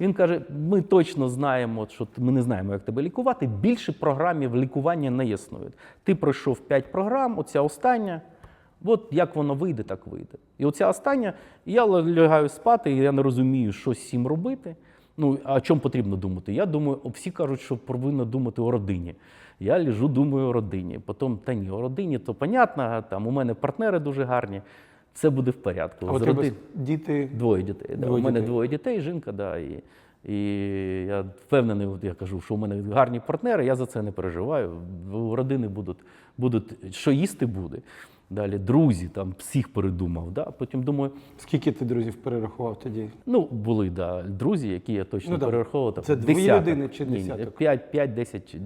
Він каже: ми точно знаємо, що ми не знаємо, як тебе лікувати. Більше програмів лікування не існує. Ти пройшов 5 програм, оця остання. От як воно вийде, так вийде. І оця остання, я лягаю спати, і я не розумію, що з цим робити. Ну, а чому потрібно думати? Я думаю, всі кажуть, що повинно думати о родині. Я лежу, думаю о родині. Потім, та ні, о родині, то понятно, там у мене партнери дуже гарні, це буде в порядку. А З діти. Двоє дітей. Да. Двоє у мене дітей. двоє дітей, жінка, да, і, і я впевнений, от я кажу, що у мене гарні партнери, я за це не переживаю. У родини будуть, будуть що їсти буде. Далі друзі, там всіх передумав. Да. Потім думаю, Скільки ти друзів перерахував тоді? ну були да, друзі, які я точно Ну, да. перераховував. там, Це дві людини чи десяток? 5, 5, 10,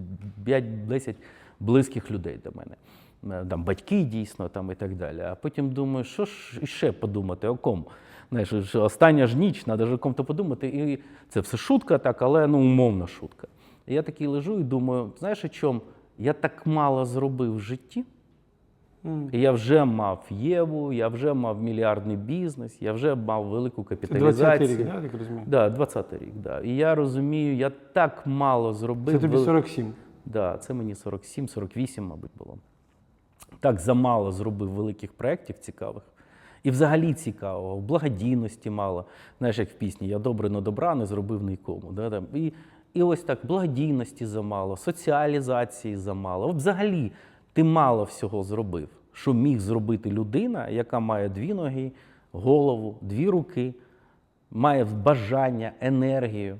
5, 10 близьких людей до мене. Е, Там батьки дійсно там і так далі. А потім думаю, що ж іще подумати, о ком? Знаєш, що остання ж ніч, треба ж о ком-то подумати. І це все шутка, так, але ну, умовна шутка. І я такий лежу і думаю, знаєш о чому? Я так мало зробив в житті. І Я вже мав Єву, я вже мав мільярдний бізнес, я вже мав велику Це 20-й рік, да, так розумію? Да, 20 рік, да. І я розумію, я так мало зробив. Це тобі вели- 47. Да, це мені 47-48, мабуть, було. Так замало зробив великих проєктів цікавих. І взагалі цікавого, в благодійності мало. Знаєш, як в пісні Я добре, но добра не зробив нікому. Да, там. І, і ось так благодійності замало, соціалізації замало. Взагалі, ти мало всього зробив, що міг зробити людина, яка має дві ноги, голову, дві руки, має бажання, енергію.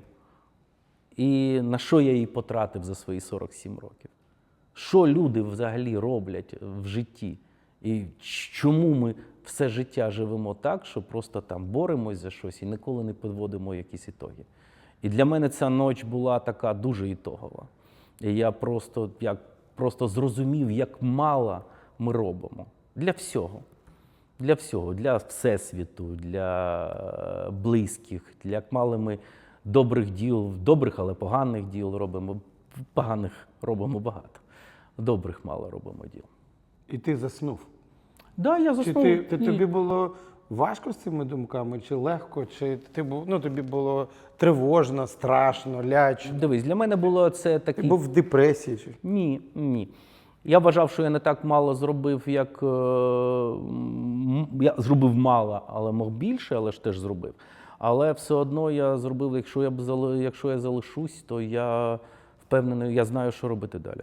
І на що я її потратив за свої 47 років? Що люди взагалі роблять в житті? І чому ми все життя живемо так, що просто там боремось за щось і ніколи не підводимо якісь ітоги? І для мене ця ніч була така дуже ітогова. І я просто, як, просто зрозумів, як мало ми робимо для всього. Для всього, для всесвіту, для е, близьких, для як мало ми добрих діл, добрих, але поганих діл робимо. Поганих робимо багато. Добрих мало робимо діл. І ти заснув. Да, я Чи ти, ти, тобі було важко з цими думками, чи легко, чи ти був, ну, тобі було тривожно, страшно, лячно? Дивись, для мене було це Ти був в депресії? Чи? Ні, ні. Я вважав, що я не так мало зробив, як е, я зробив мало, але мог більше, але ж теж зробив. Але все одно я зробив, якщо я б якщо я залишусь, то я впевнений, я знаю, що робити далі.